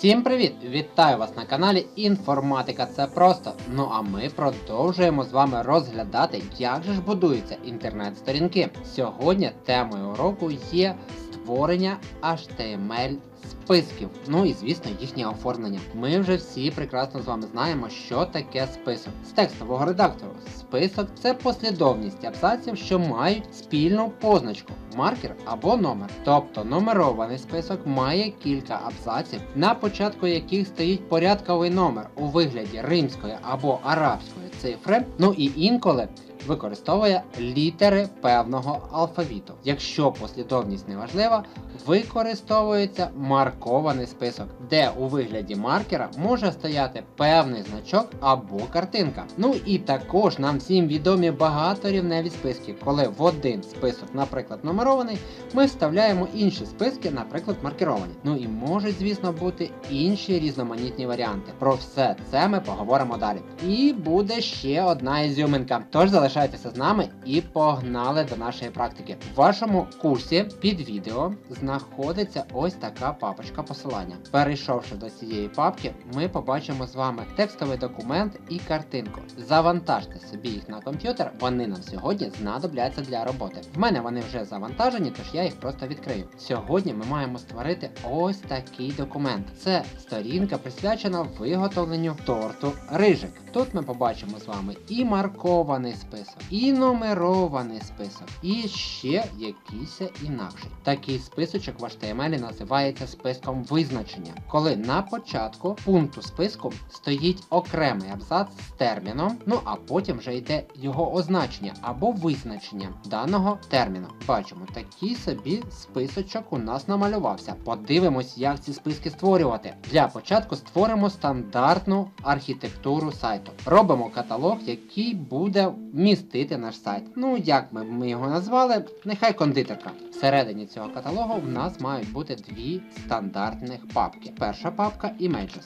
Всім привіт! Вітаю вас на каналі Інформатика Це просто. Ну а ми продовжуємо з вами розглядати, як же ж будуються інтернет-сторінки. Сьогодні темою уроку є створення HTML списків. Ну і звісно їхнє оформлення. Ми вже всі прекрасно з вами знаємо, що таке список. З текстового редактору список це послідовність абзаців, що мають спільну позначку. Маркер або номер. Тобто нумерований список має кілька абзаців, на початку яких стоїть порядковий номер у вигляді римської або арабської цифри, ну і інколи використовує літери певного алфавіту. Якщо послідовність не важлива, використовується маркований список, де у вигляді маркера може стояти певний значок або картинка. Ну і також нам всім відомі багаторівневі списки, коли в один список, наприклад, нумерований, ми вставляємо інші списки, наприклад, маркеровані. Ну і можуть, звісно, бути інші різноманітні варіанти. Про все це ми поговоримо далі. І буде ще одна ізюминка. Тож залишайтеся з нами і погнали до нашої практики. В вашому курсі під відео знаходиться ось така папочка посилання. Перейшовши до цієї папки, ми побачимо з вами текстовий документ і картинку. Завантажте собі їх на комп'ютер, вони нам сьогодні знадобляться для роботи. В мене вони вже завантажені, тож я їх просто відкрию. Сьогодні ми маємо створити ось такий документ. Це сторінка присвячена виготовленню торту рижик. Тут ми побачимо з вами і маркований список, і нумерований список, і ще якийсь інакший. Такий списочок в HTML називається списком визначення, коли на початку пункту списку стоїть окремий абзац з терміном, ну а потім вже йде його означення або визначення даного терміну. Бачимо, такий собі списочок у нас намалювався. Подивимось, як ці списки створювати. Для початку створимо стандартну архітектуру сайту. Робимо каталог, який буде містити наш сайт. Ну, як би ми його назвали, нехай кондитерка. Всередині цього каталогу в нас мають бути дві стандартних папки. Перша папка Images.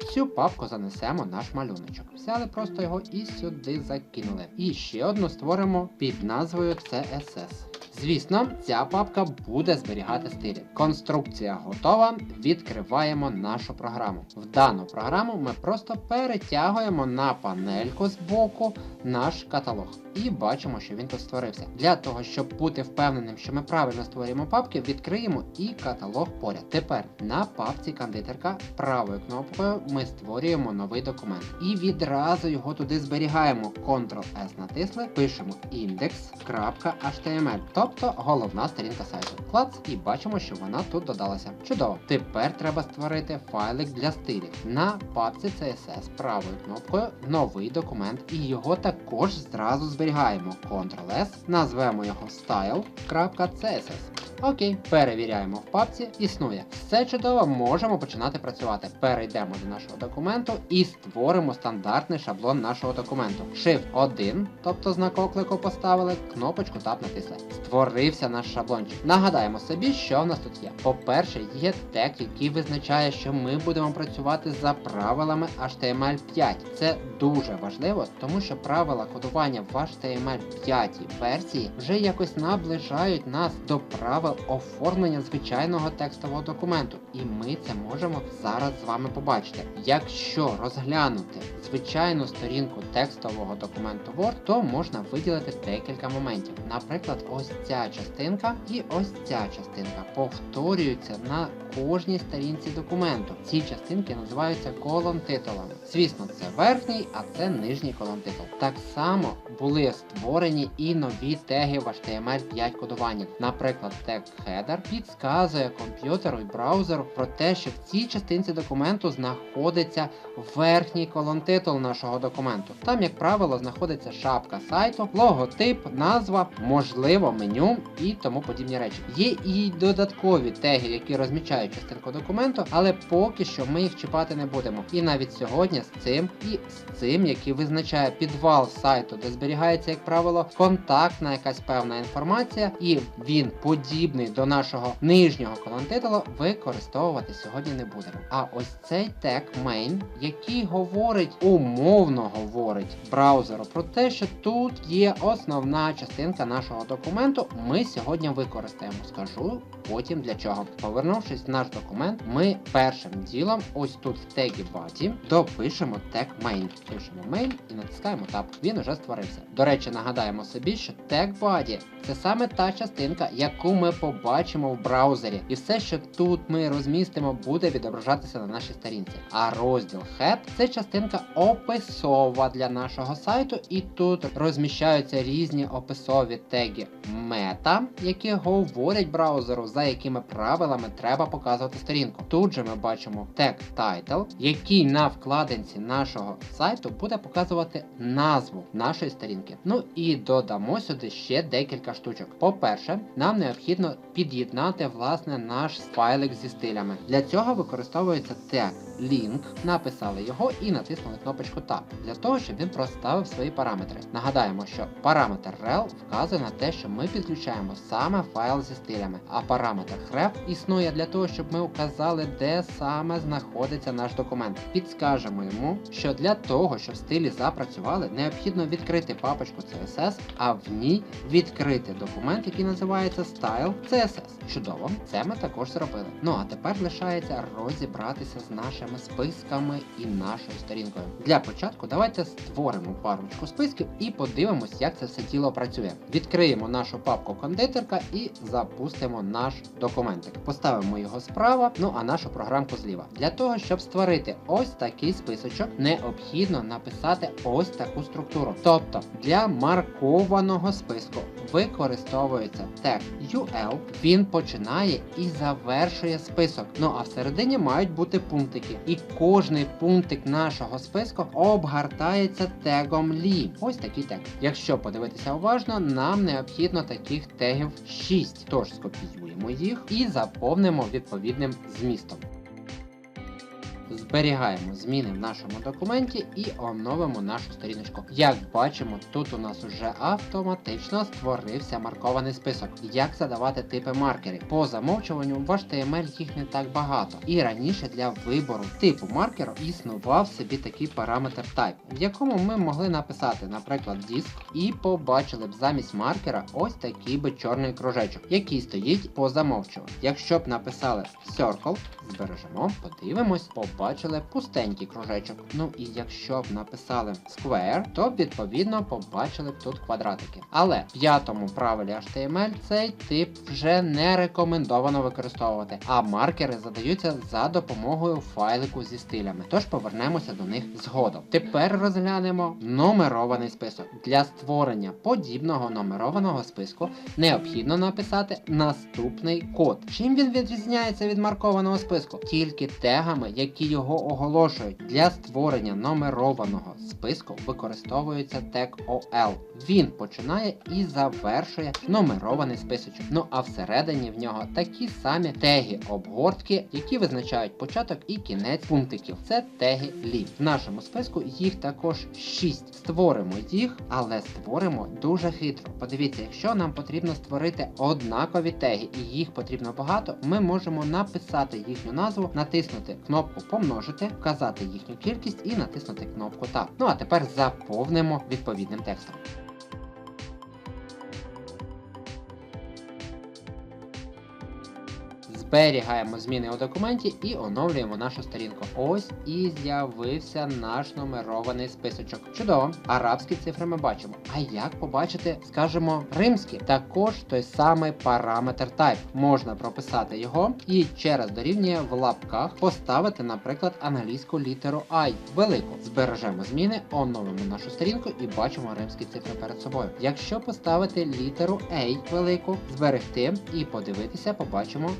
В цю папку занесемо наш малюночок. Взяли просто його і сюди закинули. І ще одну створимо під назвою CSS. Звісно, ця папка буде зберігати стилі. Конструкція готова. Відкриваємо нашу програму. В дану програму ми просто перетягуємо на панельку з боку наш каталог. І бачимо, що він тут створився. Для того, щоб бути впевненим, що ми правильно створюємо папки, відкриємо і каталог поряд. Тепер на папці кондитерка правою кнопкою ми створюємо новий документ. І відразу його туди зберігаємо. Ctrl-S натисли, пишемо index.html, тобто головна сторінка сайту. Клац, і бачимо, що вона тут додалася. Чудово. Тепер треба створити файлик для стилів. На папці CSS правою кнопкою новий документ, і його також зразу зберігаємо. Ctrl-S, назвемо його style.css. Окей, перевіряємо в папці, існує. Все чудово, можемо починати працювати. Перейдемо до нашого документу і створимо стандартний шаблон нашого документу. Shift 1, тобто знак оклику поставили, кнопочку Tab натисли. Створився наш шаблончик. Нагадаємо собі, що в нас тут є. По-перше, є тег, який визначає, що ми будемо працювати за правилами HTML5. Це дуже важливо, тому що правила кодування в HTML5 версії вже якось наближають нас до правил оформлення звичайного текстового документу. І ми це можемо зараз з вами побачити. Якщо розглянути звичайну сторінку текстового документу Word, то можна виділити декілька моментів. Наприклад, ось ця частинка і ось ця частинка повторюються на кожній сторінці документу. Ці частинки називаються колон титулами. Звісно, це верхній, а це нижній колон титул. Так само були створені і нові теги в HTML5 кодуванні. Наприклад, тег header підказує комп'ютеру і браузеру про те, що в цій частинці документу знаходиться верхній колон титул нашого документу. Там, як правило, знаходиться шапка сайту, логотип, назва, можливо, меню і тому подібні речі. Є і додаткові теги, які розмічають частинку документу, але поки що ми їх чіпати не будемо. І навіть сьогодні з цим і з цим, який визначає підвал сайту, де зберігається, як правило, контактна якась певна інформація, і він подібний до нашого нижнього колонтитулу, використовувати сьогодні не будемо. А ось цей тег main, який говорить, умовно говорить браузеру про те, що тут є основна частинка нашого документу, ми сьогодні використаємо. Скажу потім для чого. Повернувшись на наш документ, ми першим ділом, ось тут в тегі body, допишемо тег main. Пишемо main і натискаємо Tab. Він уже створився. До речі, нагадаємо собі, що тег body це саме та частинка, яку ми побачимо в браузері. І все, що тут ми розмістимо, буде відображатися на нашій сторінці. А розділ Head це частинка описова для нашого сайту, і тут розміщаються різні описові теги мета, які говорять браузеру, за якими правилами треба показувати сторінку. Тут же ми бачимо тег title, який на вкладинці нашого сайту буде показувати назву нашої сторінки. Ну і додамо сюди ще декілька штучок. По-перше, нам необхідно під'єднати власне наш файлик зі стилями. Для цього використовується тег link, написали його і натиснули кнопочку Tab, для того, щоб він проставив свої параметри. Нагадаємо, що параметр rel вказує на те, що ми підключаємо саме файл зі стилями, а параметр href існує для того, щоб ми указали, де саме знаходиться наш документ. Підскажемо йому, що для того, щоб стилі запрацювали, необхідно відкрити папочку CSS, а в ній відкрити документ, який називається Style CSS. Чудово, це ми також зробили. Ну а тепер лишається розібратися з нашими списками і нашою сторінкою. Для початку давайте створимо парочку списків і подивимось, як це все діло працює. Відкриємо нашу папку кондитерка і запустимо наш документик. Поставимо його справа, ну а нашу програмку зліва. Для того, щоб створити ось такий списочок, необхідно написати ось таку структуру. Тобто для маркованого списку використовується тег UL, він починає і завершує список. Ну а всередині мають бути пунктики. І кожний пунктик нашого списку обгортається тегом Li. Ось такий тег. Якщо подивитися уважно, нам необхідно таких тегів 6. Тож скопіюємо їх і заповнимо відповідним змістом. Зберігаємо зміни в нашому документі і оновимо нашу сторіночку. Як бачимо, тут у нас вже автоматично створився маркований список. Як задавати типи маркерів? По замовчуванню в HTML їх не так багато. І раніше для вибору типу маркеру існував собі такий параметр type, в якому ми могли написати, наприклад, disk, і побачили б замість маркера ось такий би чорний кружечок, який стоїть по замовчуванню. Якщо б написали circle, збережемо, подивимось, побачили пустенький кружечок. Ну і якщо б написали square, то відповідно побачили б тут квадратики. Але в п'ятому правилі HTML цей тип вже не рекомендовано використовувати, а маркери задаються за допомогою файлику зі стилями. Тож повернемося до них згодом. Тепер розглянемо номерований список. Для створення подібного номерованого списку необхідно написати наступний код. Чим він відрізняється від маркованого списку? Тільки тегами, які його оголошують. Для створення номерованого списку використовується тег OL. Він починає і завершує номерований списочок. Ну а всередині в нього такі самі теги обгортки, які визначають початок і кінець пунктиків. Це теги лів. В нашому списку їх також 6. Створимо їх, але створимо дуже хитро. Подивіться, якщо нам потрібно створити однакові теги і їх потрібно багато, ми можемо написати їхню назву, натиснути кнопку помножити, вказати їхню кількість і натиснути кнопку Tab. Ну а тепер заповнимо відповідним текстом. Зберігаємо зміни у документі і оновлюємо нашу сторінку. Ось і з'явився наш номерований списочок. Чудово! Арабські цифри ми бачимо. А як побачити, скажімо, римські? Також той самий параметр type. Можна прописати його і через дорівнює в лапках поставити, наприклад, англійську літеру I велику. Збережемо зміни, оновимо нашу сторінку і бачимо римські цифри перед собою. Якщо поставити літеру A велику, зберегти і подивитися, побачимо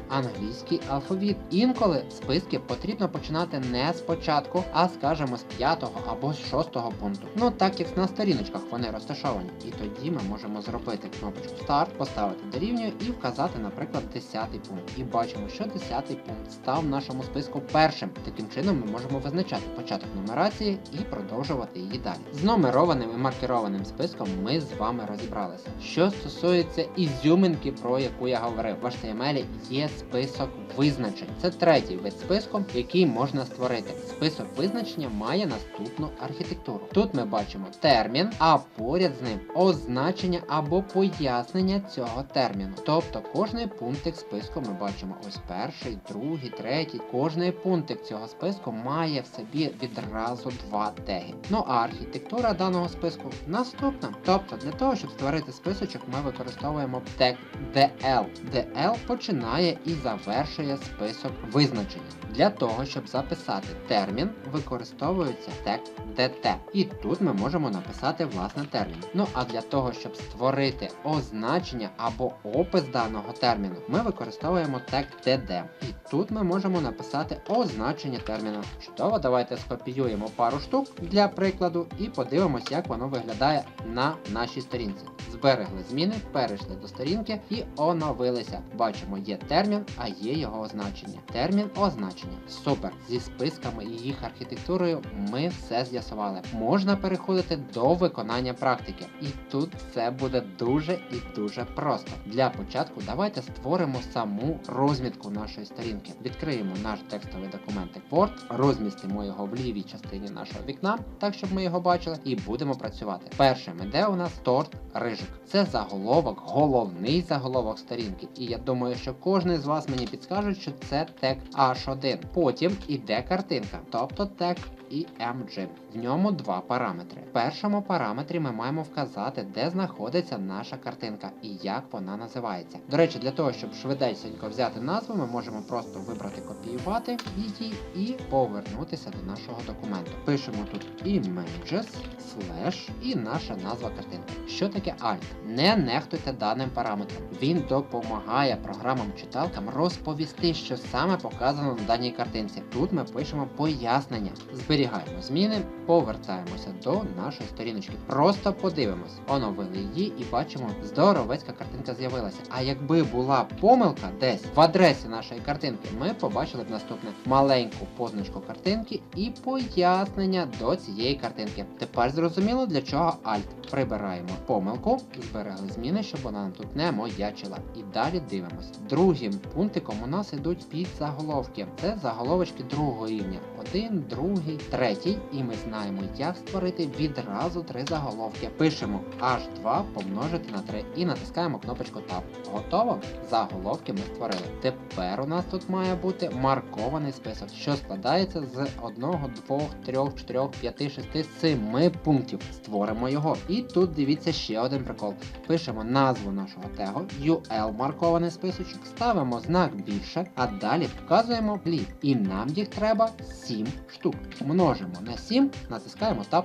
англійський алфавіт. Інколи списки потрібно починати не спочатку, а скажімо з п'ятого або з шостого пункту. Ну так як на сторіночках вони розташовані. І тоді ми можемо зробити кнопочку старт, поставити дорівнює і вказати, наприклад, 10 пункт. І бачимо, що 10 пункт став в нашому списку першим. Таким чином ми можемо визначати початок нумерації і продовжувати її далі. З номерованим і маркерованим списком ми з вами розібралися. Що стосується ізюминки, про яку я говорив, в HTML є список список визначень. Це третій вид списку, який можна створити. Список визначення має наступну архітектуру. Тут ми бачимо термін, а поряд з ним означення або пояснення цього терміну. Тобто кожний пунктик списку ми бачимо ось перший, другий, третій. Кожний пунктик цього списку має в собі відразу два теги. Ну а архітектура даного списку наступна. Тобто для того, щоб створити списочок, ми використовуємо тег DL. DL починає і завершує список визначення. Для того, щоб записати термін, використовується тег DT. І тут ми можемо написати власне термін. Ну а для того, щоб створити означення або опис даного терміну, ми використовуємо тег DD. І тут ми можемо написати означення терміну. Чудово, давайте скопіюємо пару штук для прикладу і подивимось, як воно виглядає на нашій сторінці. Зберегли зміни, перейшли до сторінки і оновилися. Бачимо, є термін, а є його означення. Термін означення. Супер! Зі списками і їх архітектурою ми все з'ясували. Можна переходити до виконання практики. І тут все буде дуже і дуже просто. Для початку давайте створимо саму розмітку нашої сторінки. Відкриємо наш текстовий документ Word, розмістимо його в лівій частині нашого вікна, так щоб ми його бачили, і будемо працювати. Першим іде у нас торт рижик. Це заголовок, головний заголовок сторінки. І я думаю, що кожен з вас мені підскаже, що це тег H1. Потім іде картинка, тобто тег EMG. В ньому два параметри. В першому параметрі ми маємо вказати, де знаходиться наша картинка і як вона називається. До речі, для того, щоб швидесенько взяти назву, ми можемо просто вибрати копіювати її і повернутися до нашого документу. Пишемо тут images, slash і наша назва картинки. Що таке Alt? Не нехтуйте даним параметром. Він допомагає програмам-читалкам розповісти, що саме показано на даній картинці. Тут ми пишемо пояснення. Зберігаємо зміни, повертаємося до нашої сторіночки. Просто подивимось. Оновили її і бачимо, здоровецька картинка з'явилася. А якби була помилка десь в адресі нашої картинки, ми побачили б наступне маленьку позначку картинки і пояснення до цієї картинки. Тепер зрозуміло для чого Alt. Прибираємо помилку, зберегли зміни, щоб вона нам тут не маячила. І далі дивимось. Другим пунктиком у нас ідуть підзаголовки. Це заголовочки другого рівня. Один, другий, третій. І ми знаємо, як створити відразу три заголовки. Пишемо H2 помножити на 3 і натискаємо кнопочку Tab. Готово? Заголовки ми створили. Тепер у нас тут має бути маркований список, що складається з 1, 2, 3, 4, 5, 6, 7 пунктів. Створимо його. І тут дивіться ще один прикол. Пишемо назву нашого тегу, UL маркований списочок, ставимо знак більше, а далі вказуємо плід. І нам їх треба 7 штук. Множимо на 7, натискаємо Tab.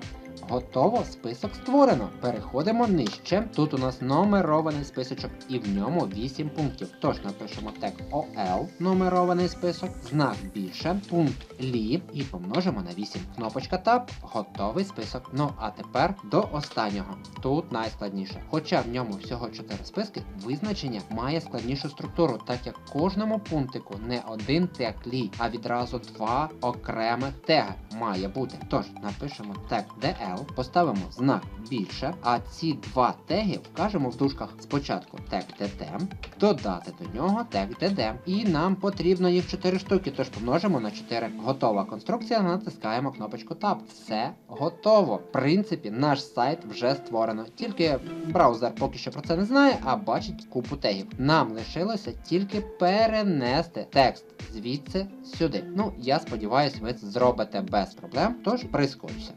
Готово, список створено. Переходимо нижче. Тут у нас номерований списочок і в ньому 8 пунктів. Тож напишемо тег OL, номерований список, знак більше, пункт лі і помножимо на 8. Кнопочка Tab, готовий список. Ну а тепер до останнього. Тут найскладніше. Хоча в ньому всього 4 списки, визначення має складнішу структуру, так як кожному пунктику не один тег лі, а відразу два окремих теги має бути. Тож напишемо тег DL, поставимо знак більше, а ці два теги вкажемо в дужках спочатку тег DT, додати до нього тег DD. І нам потрібно їх 4 штуки, тож помножимо на 4. Готова конструкція, натискаємо кнопочку Tab. Все готово. В принципі, наш сайт вже створено. Тільки браузер поки що про це не знає, а бачить купу тегів. Нам лишилося тільки перенести текст звідси сюди. Ну, я сподіваюся, ви це зробите без проблем, тож прискорюся.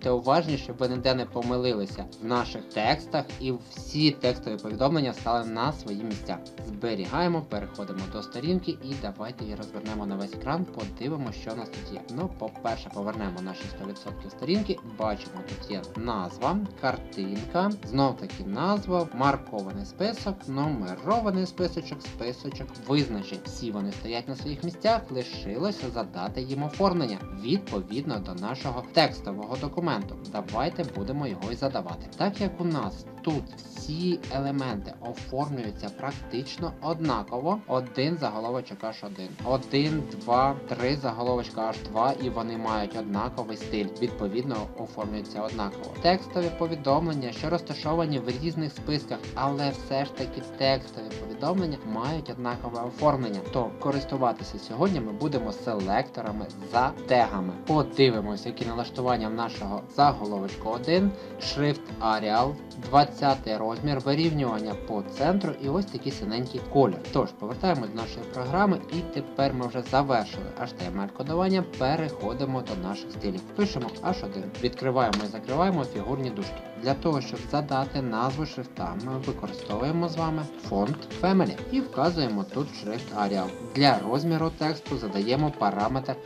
Будьте уважні, щоб ви ніде не помилилися в наших текстах і всі текстові повідомлення стали на свої місця. Зберігаємо, переходимо до сторінки і давайте її розвернемо на весь екран, подивимося, що у нас тут є. Ну, по-перше, повернемо наші 100% сторінки. Бачимо, тут є назва, картинка, знов таки назва, маркований список, номерований списочок, списочок визначень. Всі вони стоять на своїх місцях, лишилося задати їм оформлення відповідно до нашого текстового документу. Давайте будемо його і задавати. Так як у нас тут всі елементи оформлюються практично однаково. Один заголовочок H1, один, два, три заголовочка H2, і вони мають однаковий стиль. Відповідно, оформлюються однаково. Текстові повідомлення, що розташовані в різних списках, але все ж таки текстові повідомлення мають однакове оформлення. То користуватися сьогодні ми будемо селекторами за тегами. Подивимося, які налаштування нашого заголовочку 1, шрифт Arial, 20 розмір, вирівнювання по центру і ось такий синенький колір. Тож, повертаємось до нашої програми і тепер ми вже завершили HTML-кодування, переходимо до наших стилів. Пишемо H1, відкриваємо і закриваємо фігурні дужки. Для того, щоб задати назву шрифта, ми використовуємо з вами фонд Family і вказуємо тут шрифт Arial. Для розміру тексту задаємо параметр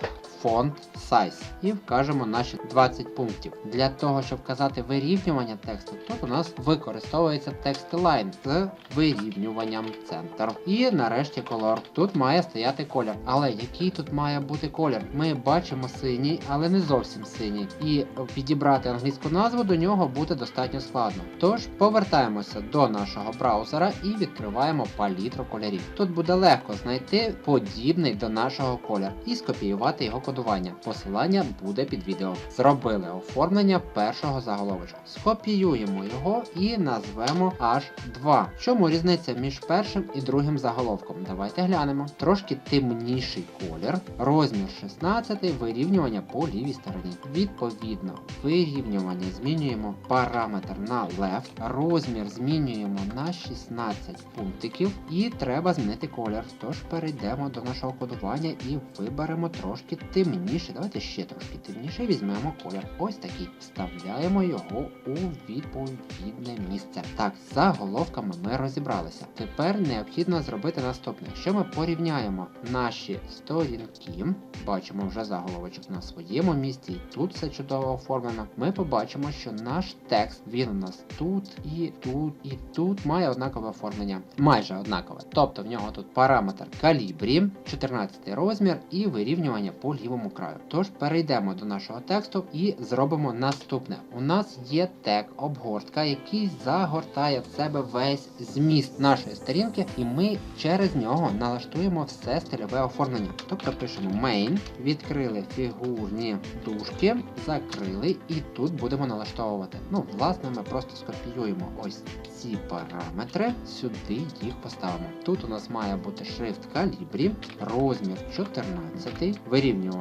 font size і вкажемо наші 20 пунктів. Для того, щоб вказати вирівнювання тексту, тут у нас використовується текст line з вирівнювням центр. І нарешті колор. Тут має стояти колір. Але який тут має бути колір? Ми бачимо синій, але не зовсім синій. І підібрати англійську назву до нього буде достатньо складно. Тож повертаємося до нашого браузера і відкриваємо палітру кольорів. Тут буде легко знайти подібний до нашого кольору і скопіювати його кодування. Посилання буде під відео. Зробили оформлення першого заголовочку. Скопіюємо його і назвемо H2. Чому різниця між першим і другим заголовком? Давайте глянемо. Трошки темніший колір, розмір 16, вирівнювання по лівій стороні. Відповідно, вирівнювання змінюємо параметр на left, розмір змінюємо на 16 пунктиків і треба змінити колір. Тож перейдемо до нашого кодування і виберемо трошки темніше. Давайте ще трошки темніше візьмемо колір. Ось такий. Вставляємо його у відповідне місце. Так, з заголовками ми розібралися. Тепер необхідно зробити наступне. Якщо ми порівняємо наші сторінки, бачимо вже заголовочок на своєму місці, і тут все чудово оформлено. Ми побачимо, що наш текст він у нас тут і тут, і тут має однакове оформлення. Майже однакове. Тобто в нього тут параметр калібрі, 14 розмір і вирівнювання по лівому краю. Тож перейдемо до нашого тексту і зробимо наступне. У нас є тег обгортка, який загортає в себе весь зміст нашої сторінки, і ми через нього налаштуємо все стильове оформлення. Тобто пишемо main, відкрили фігурні дужки, закрили, і тут будемо налаштовувати. Ну, власне, ми просто скопіюємо ось ці параметри, сюди їх поставимо. Тут у нас має бути шрифт калібрі, розмір 14, вирівнювання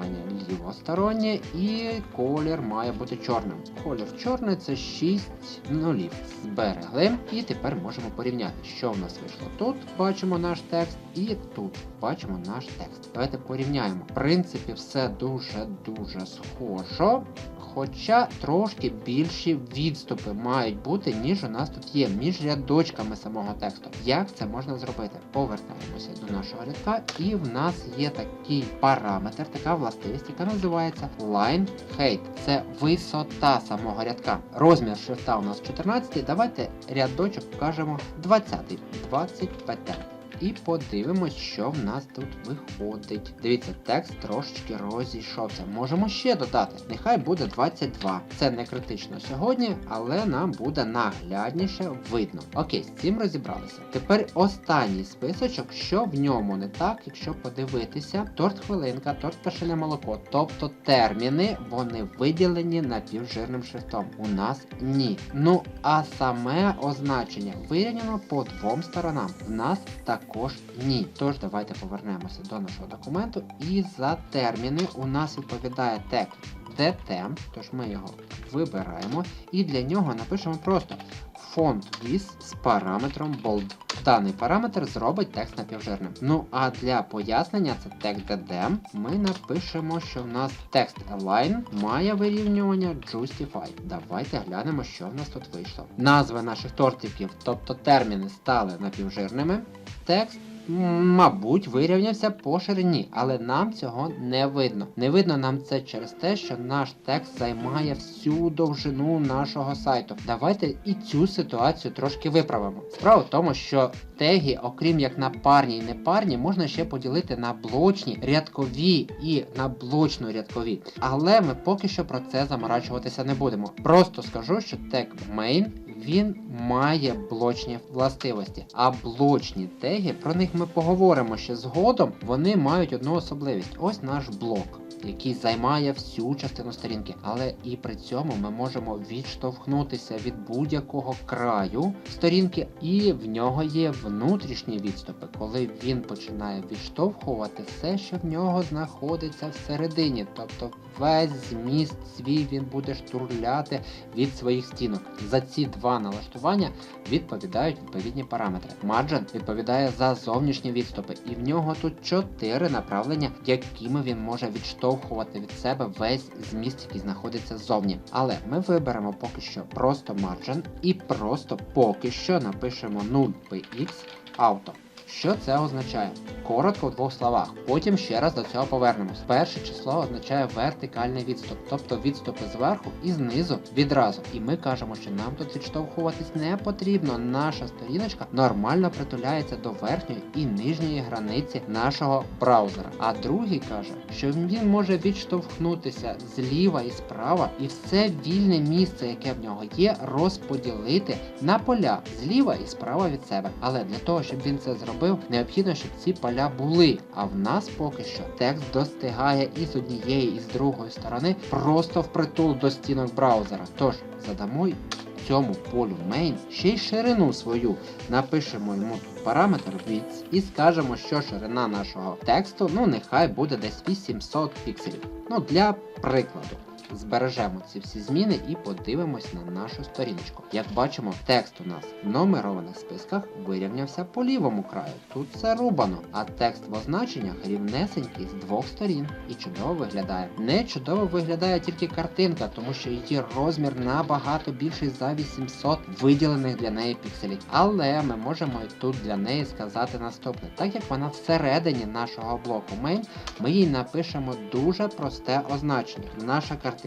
лівостороннє і колір має бути чорним. Колір чорний це 6 нулів. Зберегли. І тепер можемо порівняти, що в нас вийшло. Тут бачимо наш текст, і тут бачимо наш текст. Давайте порівняємо. В принципі, все дуже-дуже схоже. Хоча трошки більші відступи мають бути, ніж у нас тут є між рядочками самого тексту. Як це можна зробити? Повертаємося до нашого рядка, і в нас є такий параметр, така властивість, називається line height. Це висота самого рядка. Розмір шрифта у нас 14. Давайте рядочок покажемо 20. 20 pt. І подивимось, що в нас тут виходить. Дивіться, текст трошечки розійшовся. Можемо ще додати. Нехай буде 22. Це не критично сьогодні, але нам буде наглядніше видно. Окей, з цим розібралися. Тепер останній списочок, що в ньому не так, якщо подивитися, торт хвилинка, торт пташине молоко. Тобто терміни, вони виділені напівжирним шрифтом. У нас ні. Ну, а саме означення вирівняно по двом сторонам. В нас також ні. Тож давайте повернемося до нашого документу. І за терміни у нас відповідає тег DT, тож ми його вибираємо. І для нього напишемо просто font with з параметром bold. Даний параметр зробить текст напівжирним. Ну а для пояснення це тег DD, ми напишемо, що в нас текст align має вирівнювання justify. Давайте глянемо, що в нас тут вийшло. Назви наших тортиків, тобто терміни, стали напівжирними. Текст Мабуть, вирівнявся по ширині, але нам цього не видно. Не видно нам це через те, що наш текст займає всю довжину нашого сайту. Давайте і цю ситуацію трошки виправимо. Справа в тому, що теги, окрім як на парні і непарні, можна ще поділити на блочні, рядкові і на блочно рядкові. Але ми поки що про це заморачуватися не будемо. Просто скажу, що тег main він має блочні властивості. А блочні теги, про них ми поговоримо ще згодом. Вони мають одну особливість. Ось наш блок. Який займає всю частину сторінки, але і при цьому ми можемо відштовхнутися від будь-якого краю сторінки, і в нього є внутрішні відступи, коли він починає відштовхувати все, що в нього знаходиться всередині. Тобто весь зміст свій він буде штурляти від своїх стінок. За ці два налаштування відповідають відповідні параметри. Margin відповідає за зовнішні відступи, і в нього тут чотири направлення, якими він може відштовхувати від себе весь зміст, який знаходиться ззовні. Але ми виберемо поки що просто Margin і просто поки що напишемо 0px auto. Що це означає? Коротко в двох словах. Потім ще раз до цього повернемось. Перше число означає вертикальний відступ, тобто відступи зверху і знизу відразу. І ми кажемо, що нам тут відштовхуватись не потрібно. Наша сторіночка нормально притуляється до верхньої і нижньої границі нашого браузера. А другий каже, що він може відштовхнутися зліва і справа, і все вільне місце, яке в нього є, розподілити на поля зліва і справа від себе. Але для того, щоб він це зробив, необхідно, щоб ці поля були. А в нас поки що текст достигає і з однієї, і з другої сторони просто впритул до стінок браузера. Тож задамо цьому полю main ще й ширину свою. Напишемо йому тут параметр width і скажемо, що ширина нашого тексту, ну нехай буде десь 800 пікселів. Ну для прикладу. Збережемо ці всі зміни і подивимось на нашу сторіночку. Як бачимо, текст у нас в номерованих списках вирівнявся по лівому краю. Тут все рубано, а текст в означеннях рівнесенький з двох сторін і чудово виглядає. Не чудово виглядає тільки картинка, тому що її розмір набагато більший за 800 виділених для неї пікселів. Але ми можемо і тут для неї сказати наступне: так як вона всередині нашого блоку main, ми їй напишемо дуже просте означення. Наша картинка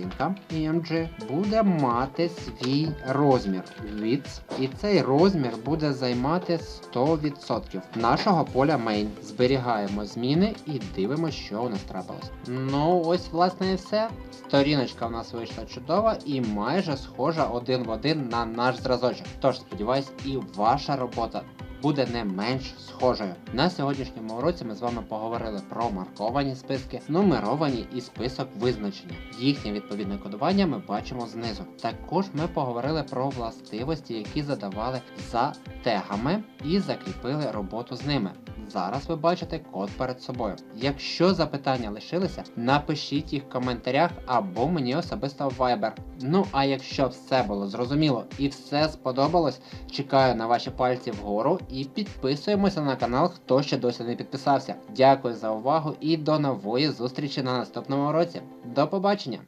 EMG буде мати свій розмір width, і цей розмір буде займати 100% нашого поля main. Зберігаємо зміни і дивимося, що у нас трапилось. Ну, ось, власне, і все. Сторіночка в нас вийшла чудова і майже схожа один в один на наш зразочок. Тож, сподіваюсь, і ваша робота буде не менш схожою. На сьогоднішньому уроці ми з вами поговорили про марковані списки, нумеровані і список визначення. Їхнє відповідне кодування ми бачимо знизу. Також ми поговорили про властивості, які задавали за тегами і закріпили роботу з ними. Зараз ви бачите код перед собою. Якщо запитання лишилися, напишіть їх в коментарях або мені особисто в Viber. Ну а якщо все було зрозуміло і все сподобалось, чекаю на ваші пальці вгору підписуємося на канал, хто ще досі не підписався. Дякую за увагу і до нової зустрічі на наступному році. До побачення!